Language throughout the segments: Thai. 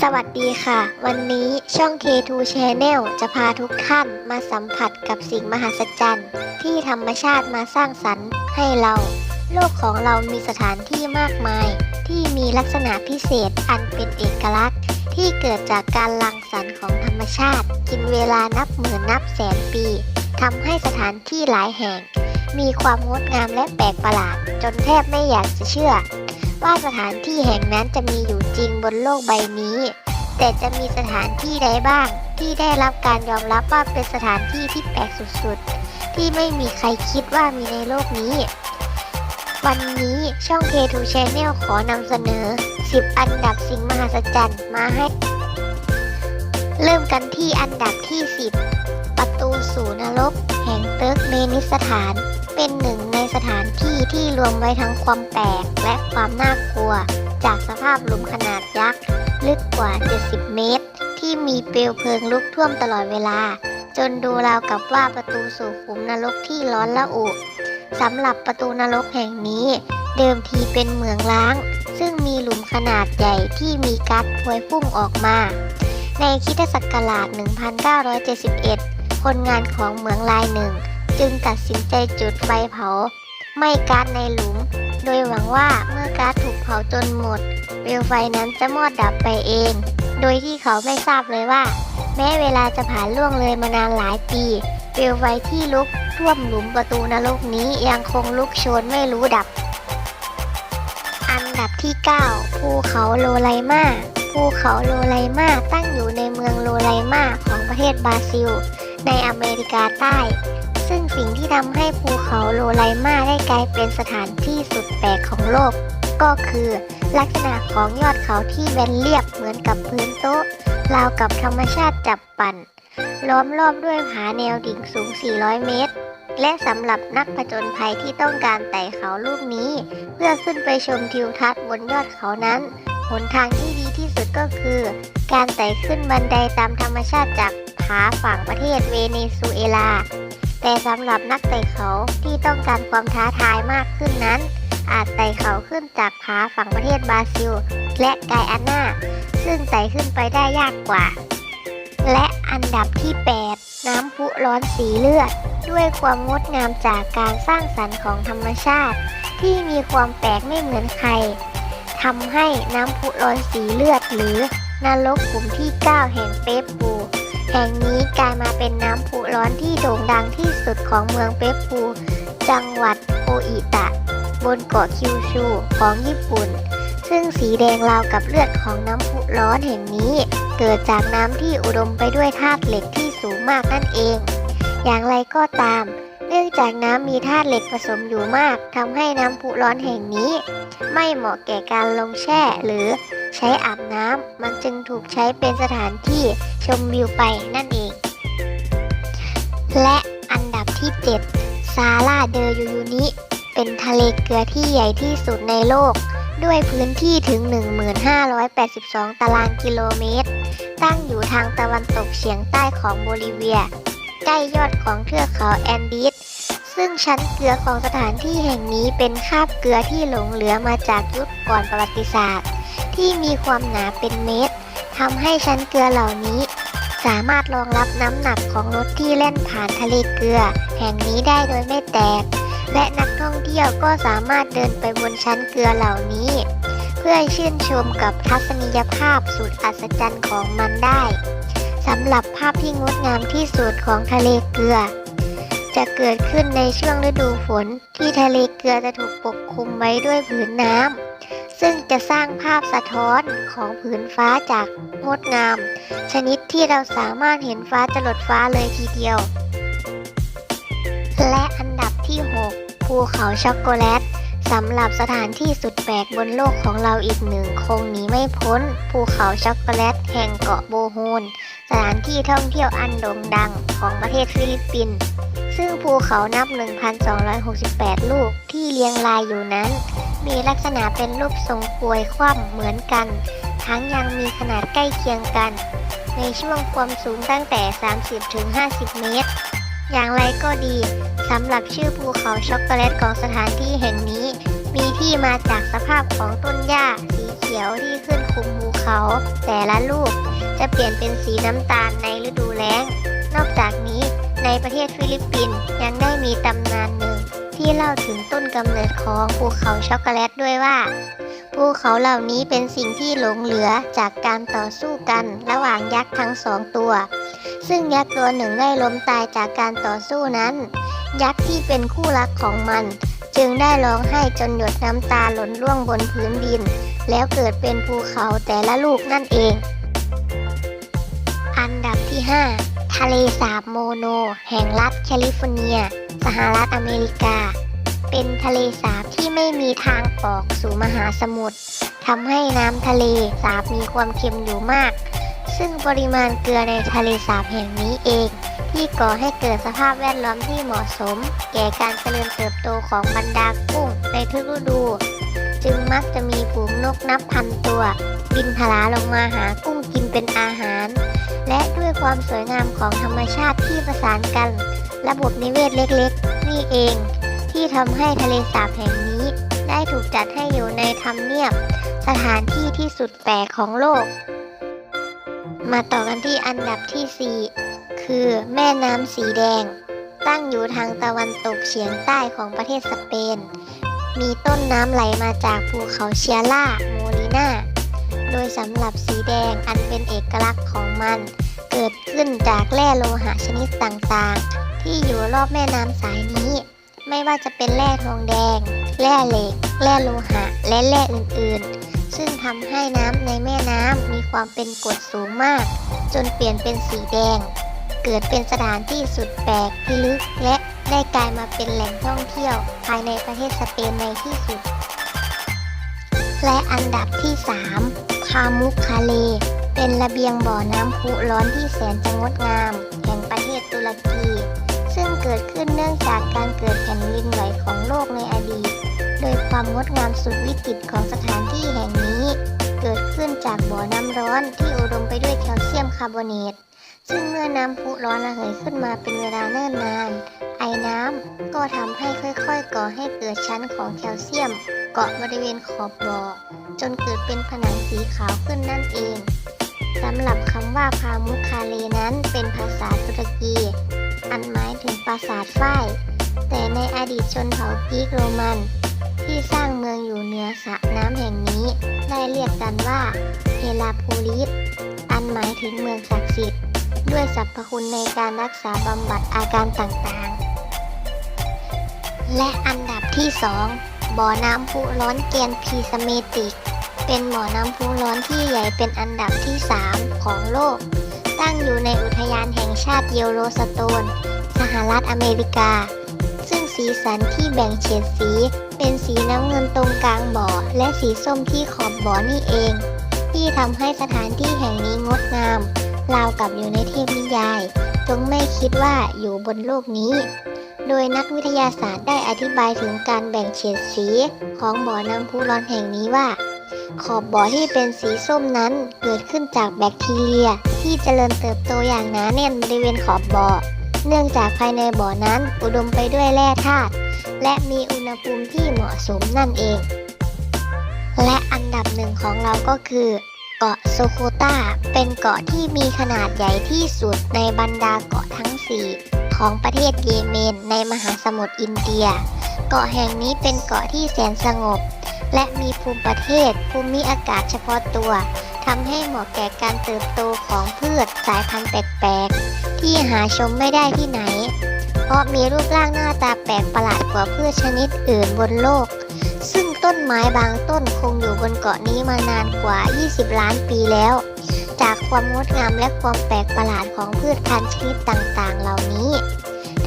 สวัสดีค่ะ วันนี้ช่อง K2 Channel จะพาทุกท่านมาสัมผัสกับสิ่งมหัศจรรย์ ที่ธรรมชาติมาสร้างสรรค์ให้เรา โลกของเรามีสถานที่มากมาย ที่มีลักษณะพิเศษอันเป็นเอกลักษณ์ ที่เกิดจากการรังสรรค์ของธรรมชาติ กินเวลานับหมื่นนับแสนปีทำให้สถานที่หลายแห่ง มีความงดงามและแปลกประหลาด จนแทบไม่อยากจะเชื่อ ว่าสถานที่แห่งนั้นจะมีอยู่จริงบนโลกใบนี้ แต่จะมีสถานที่ใดบ้าง ที่ได้รับการยอมรับว่าเป็นสถานที่ที่แปลกสุดๆ ที่ไม่มีใครคิดว่ามีในโลกนี้ วันนี้ช่อง K2 Channel ขอนำเสนอ 10 อันดับสิ่งมหัศจรรย์มาให้ เริ่มกันที่อันดับที่ 10 ประตูสู่นรก แห่งเติร์กเมนิสถาน เป็นหนึ่งในสถานที่ที่รวมไว้ทั้งความแปลกและความน่ากลัว จากสภาพหลุมขนาดยักษ์ ลึกกว่า 70 เมตร ที่มีเปลวเพลิงลุกท่วมตลอดเวลา จนดูราวกับว่าประตูสู่ขุมนรกที่ร้อนละอุสำหรับประตูนรกแห่งนี้ เดิมทีเป็นเหมืองล้าง ซึ่งมีหลุมขนาดใหญ่ที่มีก๊าซพวยพุ่งออกมา ในคิตศักราช 1971 คนงานของเหมืองลายหนึ่ง จึงตัดสินใจจุดไฟเผาไหม้ก๊าซในหลุม โดยหวังว่าเมื่อก๊าซถูกเผาจนหมด เปลวไฟนั้นจะมอดดับไปเอง โดยที่เขาไม่ทราบเลยว่า แม้เวลาจะผ่านล่วงเลยมานานหลายปี เปลวไฟที่ลุกท่วมหลุมประตูนรกนี้ยังคงลุกโชนไม่รู้ดับ อันดับที่ 9 ภูเขาโลไลมาภูเขาโลไลมาตั้งอยู่ในเมืองโลไลมาของประเทศบราซิล ในอเมริกาใต้ ซึ่งสิ่งที่ทำให้ภูเขาโลไลมาได้กลายเป็นสถานที่สุดแปลกของโลก ก็คือ ลักษณะของยอดเขาที่แบนเรียบเหมือนกับพื้นโต๊ะราวกับธรรมชาติจับปั่น ล้อมรอบด้วยผาแนวดิ่งสูง 400 เมตร และสำหรับนักผจญภัยที่ต้องการไต่เขาลูกนี้ เพื่อขึ้นไปชมทิวทัศน์บนยอดเขานั้นหนทางที่ดีที่สุดก็คือ การไต่ขึ้นบันไดตามธรรมชาติจากผาฝั่งประเทศเวเนซุเอลา แต่สำหรับนักไต่เขาที่ต้องการความท้าทายมากขึ้นนั้น อาจไต่เขาขึ้นจากผาฝั่งประเทศบราซิล และไกอาน่า ซึ่งไต่ขึ้นไปได้ยากกว่า และอันดับที่ 8 น้ำพุร้อนสีเลือด ด้วยความงดงามจากการสร้างสรรค์ของธรรมชาติ ที่มีความแปลกไม่เหมือนใครทำให้น้ำพุร้อนสีเลือดหรือนรกกลุ่มที่ 9 แห่งเปปปู แห่งนี้กลายมาเป็นน้ำพุร้อนที่โด่งดังที่สุดของเมืองเปปู จังหวัดโออิตะ บนเกาะคิวชูของญี่ปุ่น ซึ่งสีแดงราวกับเลือดของน้ำพุร้อนแห่งนี้ เกิดจากน้ำที่อุดมไปด้วยธาตุเหล็กที่สูงมากนั่นเอง อย่างไรก็ตาม เนื่องจากน้ำมีธาตุเหล็กผสมอยู่มากทำให้น้ำพุร้อนแห่งนี้ ไม่เหมาะแก่การลงแช่หรือ ใช้อาบน้ำมันจึงถูกใช้เป็นสถานที่ชมวิวไปนั่นเอง และอันดับที่ 7 ซาลาเดอยูยูนิเป็นทะเลเกลือที่ใหญ่ที่สุดในโลก ด้วยพื้นที่ถึง 1582 ตารางกิโลเมตร ตั้งอยู่ทางตะวันตกเฉียงใต้ของโบลิเวีย ใกล้ยอดของเทือกเขาแอนดีสซึ่งชั้นเกลือของสถานที่แห่งนี้เป็นคราบเกลือที่หลงเหลือมาจากยุคก่อนประวัติศาสตร์ ที่มีความหนาเป็นเมตรทำให้ชั้นเกลือเหล่านี้ สามารถรองรับน้ำหนักของรถที่แล่นผ่านทะเลเกลือ แห่งนี้ได้โดยไม่แตก และนักท่องเที่ยวก็สามารถเดินไปบนชั้นเกลือเหล่านี้ เพื่อชื่นชมกับทัศนียภาพสุดอัศจรรย์ของมันได้สำหรับภาพที่งดงามที่สุดของทะเลเกลือ จะเกิดขึ้นในช่วงฤดูฝนที่ทะเลเกลือจะถูกปกคลุมไว้ด้วยผืนน้ำ ซึ่งจะสร้างภาพสะท้อนของผืนฟ้าจากงดงาม ชนิดที่เราสามารถเห็นฟ้าจรดฟ้าเลยทีเดียว และอันดับที่ 6 ภูเขาช็อกโกแลตสำหรับสถานที่สุดแปลกบนโลกของเราอีกหนึ่งคงหนีไม่พ้น ภูเขาช็อกโกแลตแห่งเกาะโบโฮนสถานที่ท่องเที่ยวอันโด่งดังของประเทศฟิลิปปินส์ซึ่งภูเขานับ 1,268 ลูกที่เรียงรายอยู่นั้น มีลักษณะเป็นรูปทรงกลวยคว่ำเหมือนกัน ทั้งยังมีขนาดใกล้เคียงกัน ในช่วงความสูงตั้งแต่ 30-50 เมตร อย่างไรก็ดีสำหรับชื่อภูเขาช็อกโกแลตของสถานที่แห่งนี้ มีที่มาจากสภาพของต้นหญ้าสีเขียวที่ขึ้นคลุมภูเขา แต่ละลูกจะเปลี่ยนเป็นสีน้ำตาลในฤดูแล้ง นอกจากนี้ในประเทศฟิลิปปินส์ยังได้มีตำนานหนึ่ง ที่เล่าถึงต้นกำเนิดของภูเขาช็อกโกแลตด้วยว่า ภูเขาเหล่านี้เป็นสิ่งที่หลงเหลือจากการต่อสู้กันระหว่างยักษ์ทั้งสองตัว ซึ่งยักษ์ตัวหนึ่งได้ล้มตายจากการต่อสู้นั้น ยักษ์ที่เป็นคู่รักของมัน จึงได้ร้องไห้จนหยดน้ำตาหล่นร่วงบนพื้นดิน แล้วเกิดเป็นภูเขาแต่ละลูกนั่นเอง อันดับที่ 5 ทะเลสาบโมโน แห่งรัฐแคลิฟอร์เนีย สหรัฐอเมริกา เป็นทะเลสาบที่ไม่มีทางออกสู่มหาสมุทรทำให้น้ำทะเลสาบมีความเค็มอยู่มาก ซึ่งปริมาณเกลือในทะเลสาบแห่งนี้เอง ที่ก่อให้เกิดสภาพแวดล้อมที่เหมาะสม แก่การเจริญเติบโตของบรรดากุ้งในทุกฤดู จึงมักจะมีฝูงนกนับพันตัว บินทลาลงมาหากุ้งกินเป็นอาหาร และด้วยความสวยงามของธรรมชาติที่ประสานกัน ระบบนิเวศเล็กๆ นี่เอง ที่ทำให้ทะเลสาบแห่งนี้ ได้ถูกจัดให้อยู่ในธรรมเนียบ สถานที่ที่สุดแปลกของโลก มาต่อกันที่อันดับที่ 4 คือแม่น้ำสีแดง ตั้งอยู่ทางตะวันตกเฉียงใต้ของประเทศสเปน มีต้นน้ำไหลมาจากภูเขาเชียร่าโมลิน่า โดยสำหรับสีแดงอันเป็นเอกลักษณ์ของมัน เกิดขึ้นจากแร่โลหะชนิดต่างๆ ที่อยู่รอบแม่น้ำสายนี้ ไม่ว่าจะเป็นแร่ทองแดง แร่เหล็ก แร่โลหะ และแร่อื่นๆ ซึ่งทำให้น้ำในแม่น้ำมีความเป็นกรดสูงมาก จนเปลี่ยนเป็นสีแดง เกิดเป็นสถานที่สุดแปลกพิลึกและได้กลายมาเป็นแหล่งท่องเที่ยว ภายในประเทศสเปนในที่สุด และอันดับที่3พามุคคาเล เป็นระเบียงบ่อน้ำพุร้อนที่แสนจะงดงาม แห่งประเทศตุรกี ซึ่งเกิดขึ้นเนื่องจากการเกิดแผ่นดินไหวของโลกในอดีต โดยความงดงามสุดวิจิตรของสถานที่แห่งนี้ เกิดขึ้นจากบ่อน้ำร้อนที่อุดมไปด้วยแคลเซียมคาร์บอเนตซึ่งเมื่อน้ำพุร้อนระเหยขึ้นมาเป็นเวลาเนิ่นนาน ไอ้น้ำก็ทำให้ค่อยๆ ก่อให้เกิดชั้นของแคลเซียม เกาะบริเวณขอบบ่อ จนเกิดเป็นผนังสีขาวขึ้นนั่นเองสำหรับคำว่าพามุคาเลนั้นเป็นภาษาตุรกี อันหมายถึงปราสาทฝ้าย แต่ในอดีตชนเผ่ากรีกโรมัน ที่สร้างเมืองอยู่เหนือสระน้ำแห่งนี้ ได้เรียกกันว่าเฮลาโพลิสอันหมายถึงเมืองศักดิ์สิทธิ์ด้วยสรรพคุณในการรักษาบำบัดอาการต่างๆ และอันดับที่ 2 บ่อน้ำพุร้อนเกียนพีสเมติก เป็นบ่อน้ำพุร้อนที่ใหญ่เป็นอันดับที่ 3 ของโลก ตั้งอยู่ในอุทยานแห่งชาติเยลโลสโตน สหรัฐอเมริกา ซึ่งสีสันที่แบ่งเฉดสี เป็นสีน้ำเงินตรงกลางบ่อ และสีส้มที่ขอบบ่อนี่เอง ที่ทำให้สถานที่แห่งนี้งดงามราวกับอยู่ในเทพนิยาย จงไม่คิดว่าอยู่บนโลกนี้ โดยนักวิทยาศาสตร์ได้อธิบายถึงการแบ่งเฉดสีของบ่อน้ำพุร้อนแห่งนี้ว่า ขอบบ่อที่เป็นสีส้มนั้นเกิดขึ้นจากแบคทีเรีย ที่เจริญเติบโตอย่างหนาแน่นบริเวณขอบบ่อ เนื่องจากภายในบ่อนั้นอุดมไปด้วยแร่ธาตุและมีอุณหภูมิที่เหมาะสมนั่นเอง และอันดับหนึ่งของเราก็คือ เกาะโซโคตาเป็นเกาะที่มีขนาดใหญ่ที่สุดในบรรดาเกาะทั้ง4 ของประเทศเยเมนในมหาสมุทรอินเดีย เกาะแห่งนี้เป็นเกาะที่แสนสงบ และมีภูมิประเทศภูมิอากาศเฉพาะตัวทำให้เหมาะแก่การเติบโตของพืชสายพันธุ์แปลกๆ ที่หาชมไม่ได้ที่ไหน เพราะมีรูปร่างหน้าตาแปลกประหลาดกว่าพืชชนิดอื่นบนโลก ซึ่งต้นไม้บางต้นคงอยู่บนเกาะนี้มานานกว่า 20 ล้านปีแล้ว ความงดงามและความแปลกประหลาดของพืชพันธุ์ชนิดต่างๆ เหล่านี้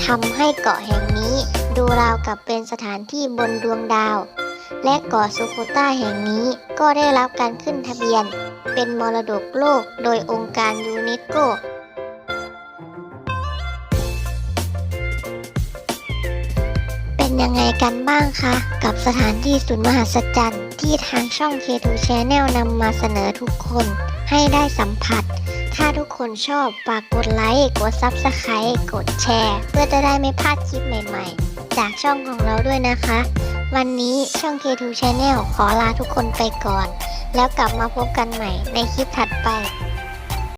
ทำให้เกาะแห่งนี้ดูราวกับเป็นสถานที่บนดวงดาว และเกาะซูโคต้าแห่งนี้ก็ได้รับการขึ้นทะเบียน เป็นมรดกโลกโดยองค์การยูเนสโกเป็นยังไงกันบ้างคะ กับสถานที่สุดมหัศจรรย์ที่ทางช่อง K2 Channel นำมาเสนอทุกคน ให้ได้สัมผัส ถ้าทุกคนชอบฝากกดไลค์กด Subscribe กดแชร์ เพื่อจะได้ไม่พลาดคลิปใหม่ๆ จากช่องของเราด้วยนะคะ วันนี้ช่อง K2 Channel ขอลาทุกคนไปก่อน แล้วกลับมาพบกันใหม่ในคลิปถัดไป